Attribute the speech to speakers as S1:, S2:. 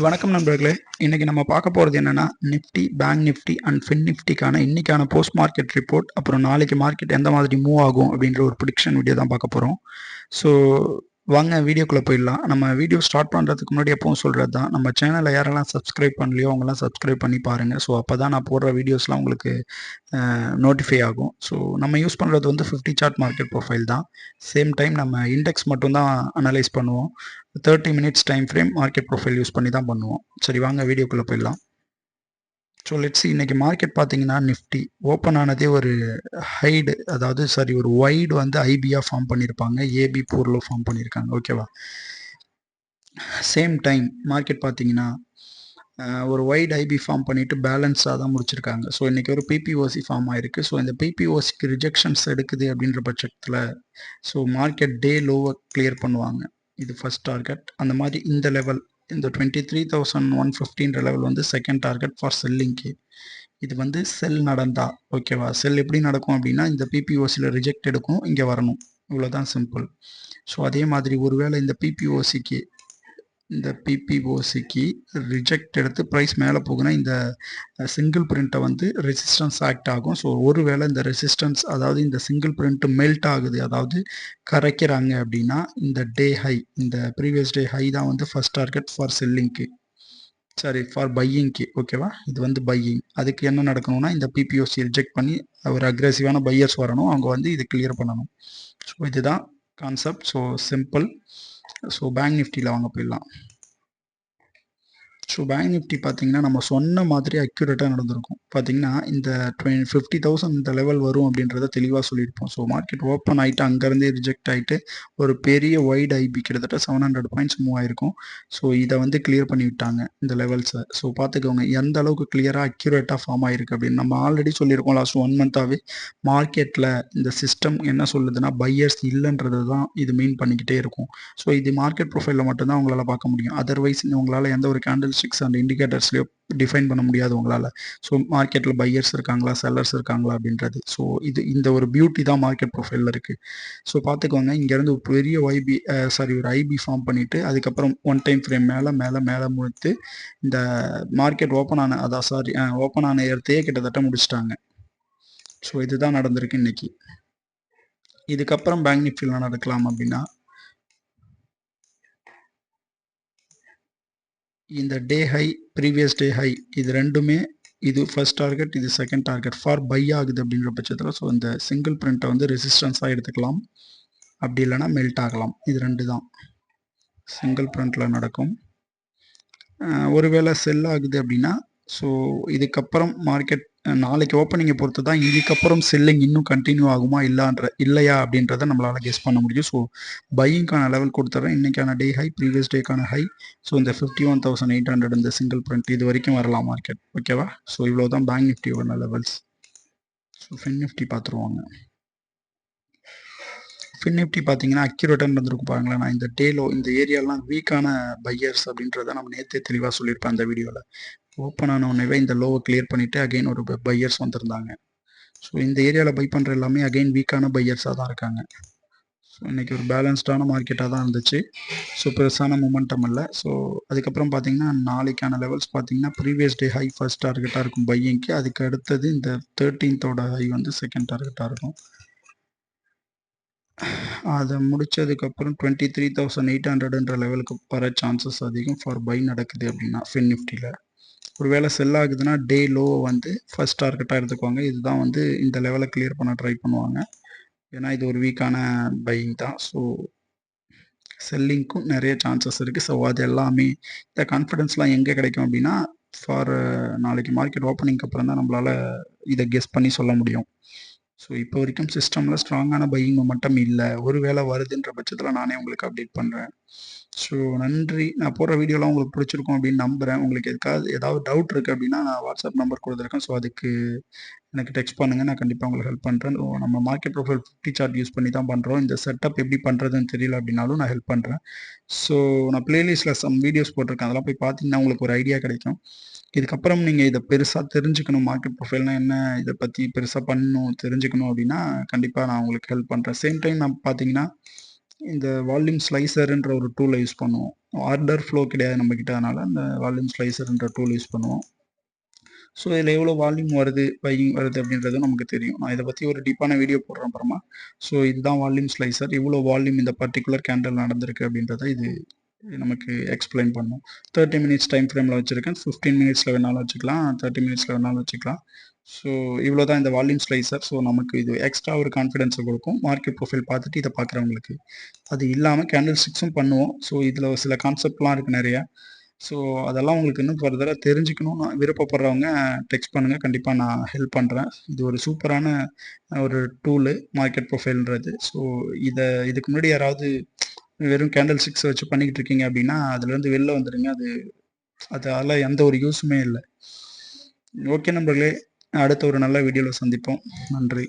S1: வணக்கம் நண்பர்களே. இன்னைக்கு நம்ம பார்க்க போகிறது என்னன்னா Nifty bank Nifty and fin நிஃப்டிக்கான இன்னைக்கான போஸ்ட் மார்க்கெட் ரிப்போர்ட் அப்புறம் நாளைக்கு மார்க்கெட் எந்த மாதிரி மூவ் ஆகும் அப்படின்ற ஒரு ப்ரிடிக்ஷன் வீடியோ தான் பார்க்க போகிறோம் ஸோ வாங்க வீடியோக்குள்ளே போயிடலாம். நம்ம வீடியோ ஸ்டார்ட் பண்ணுறதுக்கு முன்னாடி எப்பவும் சொல்கிறது தான் நம்ம சேனலை யாரெல்லாம் சப்ஸ்கிரைப் பண்ணலையோ அவங்களாம் சப்ஸ்கிரைப் பண்ணி பாருங்கள் ஸோ அப்போ தான் நான் போடுற வீடியோஸ்லாம் உங்களுக்கு நோட்டிஃபை ஆகும். ஸோ நம்ம யூஸ் பண்ணுறது வந்து ஃபிஃப்டி சார்ட் மார்க்கெட் ப்ரொஃபைல் தான். சேம் டைம் நம்ம இண்டெக்ஸ் மட்டும்தான் அனலைஸ் பண்ணுவோம். Thirty minutes time frame market profile use பண்ணி தான் பண்ணுவோம். சரி வாங்க வீடியோக்குள்ளே போயிடலாம். ஸோ லெட்ஸ் இன்னைக்கு மார்க்கெட் பார்த்தீங்கன்னா நிஃப்டி ஓப்பன் ஆனதே ஒரு ஹைடு அதாவது சாரி ஒரு வைடு வந்து ஐபியாக ஃபார்ம் பண்ணியிருப்பாங்க ஏபி போரில் ஃபார்ம் பண்ணியிருக்காங்க ஓகேவா சேம் டைம் மார்க்கெட் பார்த்தீங்கன்னா ஒரு வைட் ஐபி ஃபார்ம் பண்ணிட்டு பேலன்ஸாக தான் முடிச்சிருக்காங்க. ஸோ இன்னைக்கு ஒரு பிபிஓசி ஃபார்ம் ஆயிருக்கு. ஸோ இந்த பிபிஓசிக்கு ரிஜெக்ஷன்ஸ் எடுக்குது அப்படின்ற பட்சத்தில் ஸோ மார்க்கெட் டே லோவை கிளியர் பண்ணுவாங்க. இது ஃபர்ஸ்ட் டார்கெட் அந்த மாதிரி இந்த லெவல் இந்த டுவெண்ட்டி த்ரீ தௌசண்ட் ஒன் ஃபிஃப்டின்ற லெவல் வந்து செகண்ட் டார்கெட் ஃபார் செல்லிங்க்கு இது வந்து செல் நடந்தா ஓகேவா செல் எப்படி நடக்கும் அப்படின்னா இந்த பிபிஓசியில் ரிஜெக்ட் எடுக்கும் இங்கே வரணும். இவ்வளோதான் சிம்பிள் ஸோ அதே மாதிரி ஒருவேளை இந்த பிபிஓசிக்கு இந்த பிபிஓசிக்கு ரிஜெக்ட் எடுத்து ப்ரைஸ் மேலே போகுனா இந்த சிங்கிள் பிரிண்ட்டை வந்து ரெசிஸ்டன்ஸ் ஆக்ட் ஆகும். ஸோ ஒருவேளை இந்த ரெசிஸ்டன்ஸ் அதாவது இந்த சிங்கிள் பிரிண்ட் மெல்ட் ஆகுது அதாவது கரைக்கிறாங்க அப்படின்னா இந்த டே ஹை இந்த ப்ரீவியஸ் டே ஹை தான் வந்து ஃபர்ஸ்ட் டார்கெட் ஃபார் செல்லிங்க்கு சாரி ஃபார் பையிங்க்கு ஓகேவா இது வந்து பையிங் அதுக்கு என்ன நடக்கணும்னா இந்த பிபிஓசி ரிஜெக்ட் பண்ணி ஒரு அக்ரெசிவான பையர்ஸ் வரணும். அவங்க வந்து இது கிளியர் பண்ணணும். ஸோ இதுதான் concept so simple so bank நிஃப்டியில் வாங்க போயிடலாம். ஸோ பேங்க் நிஃப்டி பார்த்தீங்கன்னா நம்ம சொன்ன மாதிரி அக்யூரேட்டாக நடந்திருக்கும். பார்த்தீங்கன்னா இந்த டுவெண்ட் ஃபிஃப்டி தௌசண்ட் இந்த லெவல் வரும் அப்படின்றத தெளிவாக சொல்லியிருப்போம். ஸோ மார்க்கெட் ஓப்பன் ஆகிட்டு அங்கேருந்தே ரிஜெக்ட் ஆகிட்டு ஒரு பெரிய வைட் ஐபி கிட்டத்தட்ட செவன் ஹண்ட்ரட் பாயிண்ட்ஸ் மூவ் ஆயிருக்கும். ஸோ இதை வந்து கிளியர் பண்ணி விட்டாங்க இந்த லெவல்ஸை ஸோ பார்த்துக்கோங்க எந்த அளவுக்கு கிளியராக அக்யூரேட்டாக ஃபார்ம் ஆயிருக்கு அப்படின்னு நம்ம ஆல்ரெடி சொல்லியிருக்கோம் லாஸ்ட் ஒன் மந்த்தாகவே மார்க்கெட்டில் இந்த சிஸ்டம் என்ன சொல்லுதுன்னா பையர்ஸ் இல்லைன்றது தான் இது மீன் பண்ணிக்கிட்டே இருக்கும். ஸோ இது மார்க்கெட் ப்ரொஃபைலில் மட்டும்தான் உங்களால் பார்க்க முடியும். அதர்வைஸ் உங்களால் எந்த ஒரு கேண்டில்ஸ் மெட்ரிக்ஸ் அண்ட் இண்டிகேட்டர்ஸ்லையோ டிஃபைன் பண்ண முடியாது உங்களால். ஸோ மார்க்கெட்டில் பையர்ஸ் இருக்காங்களா செல்லர்ஸ் இருக்காங்களா அப்படின்றது. ஸோ இது இந்த ஒரு பியூட்டி தான் மார்க்கெட் ப்ரொஃபைலில் இருக்குது ஸோ பார்த்துக்கோங்க இங்கேருந்து ஒரு பெரிய ஒய்பி சாரி ஒரு ஐபி ஃபார்ம் பண்ணிவிட்டு அதுக்கப்புறம் ஒன் டைம் ஃப்ரேம் மேலே மேலே மேலே முடித்து இந்த மார்க்கெட் ஓப்பன் ஆன அதான் சாரி ஓப்பன் ஆன இடத்தையே கிட்டத்தட்ட முடிச்சிட்டாங்க. ஸோ இதுதான் நடந்திருக்கு இன்னைக்கு. இதுக்கப்புறம் பேங்க் நிஃப்டியில் நடக்கலாம் அப்படின்னா இந்த day high previous day high இது ரெண்டுமே இது ஃபர்ஸ்ட் டார்கெட் இது செகண்ட் டார்கெட் ஃபார் பை ஆகுது அப்படின்ற பட்சத்தில் ஸோ இந்த சிங்கிள் பிரிண்ட்டை வந்து ரெசிஸ்டன்ஸாக எடுத்துக்கலாம். அப்படி இல்லைன்னா மெல்ட் ஆகலாம். இது ரெண்டு தான் சிங்கிள் பிரிண்ட்டில் நடக்கும். ஒருவேளை செல் ஆகுது அப்படின்னா ஸோ இதுக்கப்புறம் மார்க்கெட் நாளைக்கு ஓப்பனிங்கை பொறுத்து தான் இதுக்கப்புறம் செல்லிங் இன்னும் கண்டினியூ ஆகுமா இல்லான்ற இல்லையா அப்படின்றத நம்மளால் கெஸ் பண்ண முடியும். ஸோ பையிங்கான லெவல் கொடுத்துட்றேன் இன்றைக்கான டே ஹை ப்ரீவியஸ் டேக்கான ஹை ஸோ இந்த fifty one thousand eight hundred இந்த சிங்கிள் பிரிண்ட் இது வரைக்கும் வரலாம் மார்க்கெட் ஓகேவா ஸோ இவ்வளோ தான் பேங்க் நிஃப்டியோட லெவல்ஸ் ஸோ ஃபின் நிஃப்டி பார்த்துருவாங்க ஃபின் நிஃப்டி பார்த்தீங்கன்னா அக்யூரேட்டாக இருந்திருக்கும் பாருங்களேன். நான் இந்த டேலோ இந்த ஏரியாலாம் வீக்கான பையர்ஸ் அப்படின்றத நம்ம நேற்றே தெளிவாக சொல்லியிருப்பேன் அந்த வீடியோவில் ஓப்பன் ஆன உடனே இந்த லோவை கிளியர் பண்ணிவிட்டு அகைன் ஒரு பையர்ஸ் வந்திருந்தாங்க. ஸோ இந்த ஏரியாவில் பை பண்ணுற எல்லாமே அகைன் வீக்கான பையர்ஸாக தான் இருக்காங்க. ஸோ இன்றைக்கி ஒரு பேலன்ஸ்டான மார்க்கெட்டாக தான் இருந்துச்சு. ஸோ பெருசான மூமெண்டம் இல்லை. ஸோ அதுக்கப்புறம் பார்த்தீங்கன்னா நாளைக்கான லெவல்ஸ் பார்த்தீங்கன்னா ப்ரீவியஸ் டே ஹை ஃபர்ஸ்ட் டார்கெட்டாக இருக்கும் பையங்க்கு அதுக்கு அடுத்தது இந்த தேர்ட்டீன்த்தோட ஹை வந்து செகண்ட் டார்கெட்டாக இருக்கும். அதை முடிச்சதுக்கப்புறம் டுவெண்ட்டி த்ரீ தௌசண்ட் எயிட் ஹண்ட்ரட்ன்ற லெவலுக்கு வர சான்சஸ் அதிகம் ஃபார் பை நடக்குது அப்படின்னா ஃபின் நிஃப்டியில் ஒருவேளை செல் ஆகுதுன்னா டே லோவை வந்து ஃபஸ்ட் டார்கெட்டாக எடுத்துக்குவாங்க. இதுதான் வந்து இந்த லெவலை கிளியர் பண்ண ட்ரை பண்ணுவாங்க. ஏன்னா இது ஒரு வீக்கான பையிங் தான். ஸோ செல்லிங்க்கும் நிறைய சான்சஸ் இருக்குது ஸோ அது எல்லாமே இந்த கான்ஃபிடென்ஸ்லாம் எங்கே கிடைக்கும் அப்படின்னா ஃபார் நாளைக்கு மார்க்கெட் ஓப்பனிங்க்கு அப்புறம் தான் நம்மளால் இதை கெஸ் பண்ணி சொல்ல முடியும். ஸோ இப்போ வரைக்கும் சிஸ்டமில் ஸ்ட்ராங்கான பையிங் மட்டும் இல்லை. ஒரு வேளை வருதுன்ற பட்சத்தில் நானே உங்களுக்கு அப்டேட் பண்ணுறேன் ஸோ நன்றி. நான் போடுற வீடியோலாம் உங்களுக்கு பிடிச்சிருக்கும் அப்படின்னு நம்புகிறேன் உங்களுக்கு எதுக்காவது ஏதாவது டவுட் இருக்குது அப்படின்னா நான் வாட்ஸ்அப் நம்பர் கொடுத்துருக்கேன். ஸோ அதுக்கு எனக்கு டெக்ஸ்ட் பண்ணுங்கள் நான் கண்டிப்பாக உங்களுக்கு ஹெல்ப் பண்ணுறேன் நம்ம market profile fifty chart use பண்ணி தான் பண்ணுறோம் இந்த செட்டப் எப்படி பண்ணுறதுன்னு தெரியல அப்படின்னாலும் நான் ஹெல்ப் பண்ணுறேன் ஸோ நான் பிளேலிஸ்ட்டில் சம் வீடியோஸ் போட்டிருக்கேன். அதெல்லாம் போய் பார்த்தீங்கன்னா உங்களுக்கு ஒரு ஐடியா கிடைக்கும். இதுக்கப்புறம் நீங்கள் இதை பெருசாக தெரிஞ்சுக்கணும் மார்க்கெட் ப்ரொஃபைல்னால் என்ன இதை பற்றி பெருசாக பண்ணணும் தெரிஞ்சுக்கணும் அப்படின்னா கண்டிப்பாக நான் உங்களுக்கு ஹெல்ப் பண்ணுறேன் சேம் டைம் நான் பார்த்தீங்கன்னா இந்த வால்யூம் ஸ்லைசர்ன்ற ஒரு டூலை யூஸ் பண்ணுவோம். ஆர்டர் ஃப்ளோ கிடையாது நம்மக்கிட்ட அதனால் அந்த வால்யூம் ஸ்லைசர்ன்ற டூல் யூஸ் பண்ணுவோம். ஸோ இதில் எவ்வளோ வால்யூம் வருது பையிங் வருது அப்படின்றது நமக்கு தெரியும். நான் இதை பற்றி ஒரு டீப்பான வீடியோ போடுறேன் அப்புறமா. ஸோ இதுதான் வால்யூம் ஸ்லைசர் இவ்வளோ வால்யூம் இந்த பர்டிகுலர் கேண்டில் நடந்திருக்கு அப்படின்றத இது நமக்கு எக்ஸ்பிளைன் பண்ணும். தேர்ட்டி மினிட்ஸ் டைம் ஃப்ரேமில் வச்சுருக்கேன். ஃபிஃப்டீன் மினிட்ஸில் வேணாலும் வச்சுக்கலாம். தேர்ட்டி மினிட்ஸில் வேணாலும் வச்சுக்கலாம். ஸோ இவ்வளோ தான் இந்த வால்யூம் ஸ்லைசர் ஸோ நமக்கு இது எக்ஸ்ட்ரா ஒரு கான்ஃபிடென்ஸை கொடுக்கும். மார்க்கெட் ப்ரொஃபைல் பார்த்துட்டு இதை பார்க்குறவங்களுக்கு. அது இல்லாமல் கேண்டில் ஸ்டிக்ஸும் பண்ணுவோம். ஸோ இதில் சில கான்செப்ட்லாம் இருக்குது நிறையா. ஸோ அதெல்லாம் உங்களுக்கு இன்னும் ஃபர்தராக தெரிஞ்சுக்கணும்னு விருப்பப்படுறவங்க டெக்ஸ்ட் பண்ணுங்கள் கண்டிப்பாக நான் ஹெல்ப் பண்ணுறேன் இது ஒரு சூப்பரான ஒரு டூலு மார்க்கெட் ப்ரொஃபைல்ன்றது ஸோ இதை இதுக்கு முன்னாடி யாராவது வெறும் கேண்டில் சிக்ஸ் வச்சு பண்ணிக்கிட்டு இருக்கீங்க அப்படின்னா அதுலேருந்து வெளில வந்துடுங்க அது அதால் எந்த ஒரு யூஸுமே இல்லை. ஓகே நண்பர்களே அடுத்த ஒரு நல்ல வீடியோவில் சந்திப்போம். நன்றி.